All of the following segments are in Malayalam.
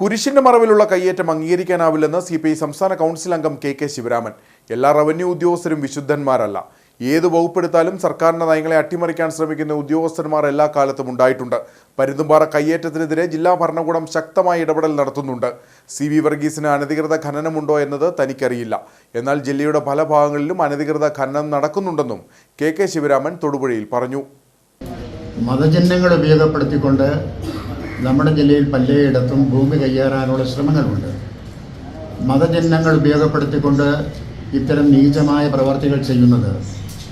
കുരിശിന്റെ മറവിലുള്ള കയ്യേറ്റം അംഗീകരിക്കാനാവില്ലെന്ന് സി പി ഐ സംസ്ഥാന കൗൺസിൽ അംഗം കെ കെ ശിവരാമൻ. എല്ലാ റവന്യൂ ഉദ്യോഗസ്ഥരും വിശുദ്ധന്മാരല്ല. ഏത് വകുപ്പെടുത്താലും സർക്കാരിന്റെ നയങ്ങളെ അട്ടിമറിക്കാൻ ശ്രമിക്കുന്ന ഉദ്യോഗസ്ഥന്മാർ എല്ലാ കാലത്തും ഉണ്ടായിട്ടുണ്ട്. പരുന്തുംപാറ കയ്യേറ്റത്തിനെതിരെ ജില്ലാ ഭരണകൂടം ശക്തമായ ഇടപെടൽ നടത്തുന്നുണ്ട്. സി വി വർഗീസിന് അനധികൃത ഖനനമുണ്ടോ എന്നത് തനിക്കറിയില്ല. എന്നാൽ ജില്ലയുടെ പല ഭാഗങ്ങളിലും അനധികൃത ഖനനം നടക്കുന്നുണ്ടെന്നും കെ കെ ശിവരാമൻ തൊടുപുഴയിൽ പറഞ്ഞു. മതചിഹ്നങ്ങൾ ഉപയോഗപ്പെടുത്തിക്കൊണ്ട് നമ്മുടെ ജില്ലയിൽ പലയിടത്തും ഭൂമി കയ്യേറാനുള്ള ശ്രമങ്ങളുണ്ട്. മതചിഹ്നങ്ങൾ ഉപയോഗപ്പെടുത്തിക്കൊണ്ട് ഇത്തരം നീചമായ പ്രവർത്തികൾ ചെയ്യുന്നത്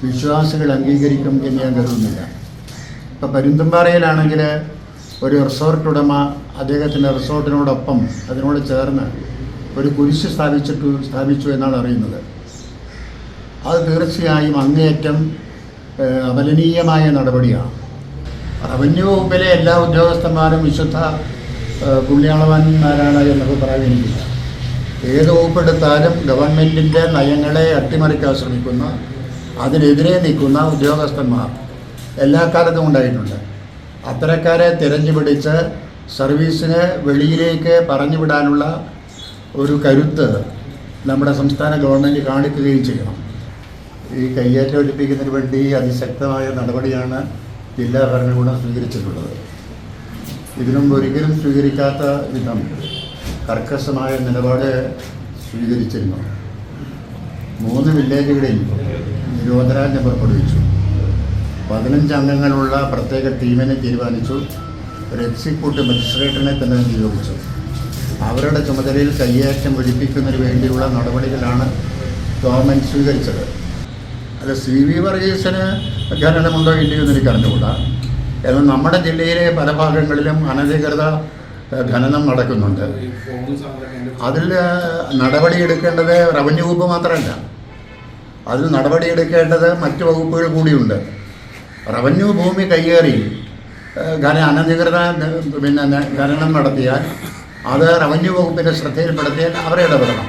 വിശ്വാസികൾ അംഗീകരിക്കും എന്ന് ഞാൻ കരുതുന്നില്ല. ഇപ്പോൾ പരുന്തുംപാറയിലാണെങ്കിൽ ഒരു റിസോർട്ട് ഉടമ അദ്ദേഹത്തിന്റെ റിസോർട്ടിനോടൊപ്പം അതിനോട് ചേർന്ന് ഒരു കുരിശ് സ്ഥാപിച്ചിട്ടു സ്ഥാപിച്ചു എന്നാണ് അറിയുന്നത്. അത് തീർച്ചയായും അങ്ങേയറ്റം അപലനീയമായ നടപടിയാണ്. റവന്യൂ വകുപ്പിലെ എല്ലാ ഉദ്യോഗസ്ഥന്മാരും വിശുദ്ധ പുണ്യാളവാന്മാരാണ് എന്നൊക്കെ പറയാനിരിക്കില്ല ഏത് വകുപ്പെടുത്താലും ഗവൺമെന്റിന്റെ നയങ്ങളെ അട്ടിമറിക്കാൻ ശ്രമിക്കുന്ന അതിനെതിരെ നിൽക്കുന്ന ഉദ്യോഗസ്ഥന്മാർ എല്ലാ കാലത്തും ഉണ്ടായിട്ടുണ്ട്. അത്തരക്കാരെ തിരഞ്ഞു പിടിച്ച് സർവീസിന് വെളിയിലേക്ക് പറഞ്ഞു വിടാനുള്ള ഒരു കരുത്ത് നമ്മുടെ സംസ്ഥാന ഗവൺമെന്റ് കാണിക്കുകയും ചെയ്യണം. ഈ കയ്യേറ്റം ഒഴിപ്പിക്കുന്നതിന് വേണ്ടി അതിശക്തമായ നടപടിയാണ് ജില്ലാ ഭരണകൂടം സ്വീകരിച്ചിട്ടുള്ളത്. ഇതിനും ഒരിക്കലും സ്വീകരിക്കാത്ത വിധം കർക്കശമായ നിലപാട് സ്വീകരിച്ചിരുന്നു. മൂന്ന് വില്ലേജുകളിൽ നിരോധനാജ്ഞ പുറപ്പെടുവിച്ചു. പതിനഞ്ച് അംഗങ്ങളുള്ള പ്രത്യേക ടീമിനെ തീരുമാനിച്ചു. ഒരു എക്സിക്യൂട്ടീവ് മജിസ്ട്രേറ്റിനെ തന്നെ നിയോഗിച്ചു. അവരുടെ ചുമതലയിൽ കയ്യേറ്റം ഒഴിപ്പിക്കുന്നതിന് വേണ്ടിയുള്ള നടപടികളാണ് ഗവൺമെന്റ് സ്വീകരിച്ചത്. അല്ല സി വി വർഗീസിന് ഖനനമുണ്ടോ ഇല്ലയോ എന്ന് എനിക്ക് അറിഞ്ഞുകൂടാ. എന്നാൽ നമ്മുടെ ജില്ലയിലെ പല ഭാഗങ്ങളിലും അനധികൃത ഖനനം നടക്കുന്നുണ്ട്. അതിൽ നടപടിയെടുക്കേണ്ടത് റവന്യൂ വകുപ്പ് മാത്രമല്ല. അതിൽ നടപടിയെടുക്കേണ്ടത് മറ്റ് വകുപ്പുകൾ കൂടിയുണ്ട്. റവന്യൂ ഭൂമി കൈയേറി ഖന അനധികൃത പിന്നെ ഖനനം നടത്തിയാൽ അത് റവന്യൂ വകുപ്പിന്റെ ശ്രദ്ധയിൽപ്പെടുത്തിയാൽ അവരെ ഇടപെടണം.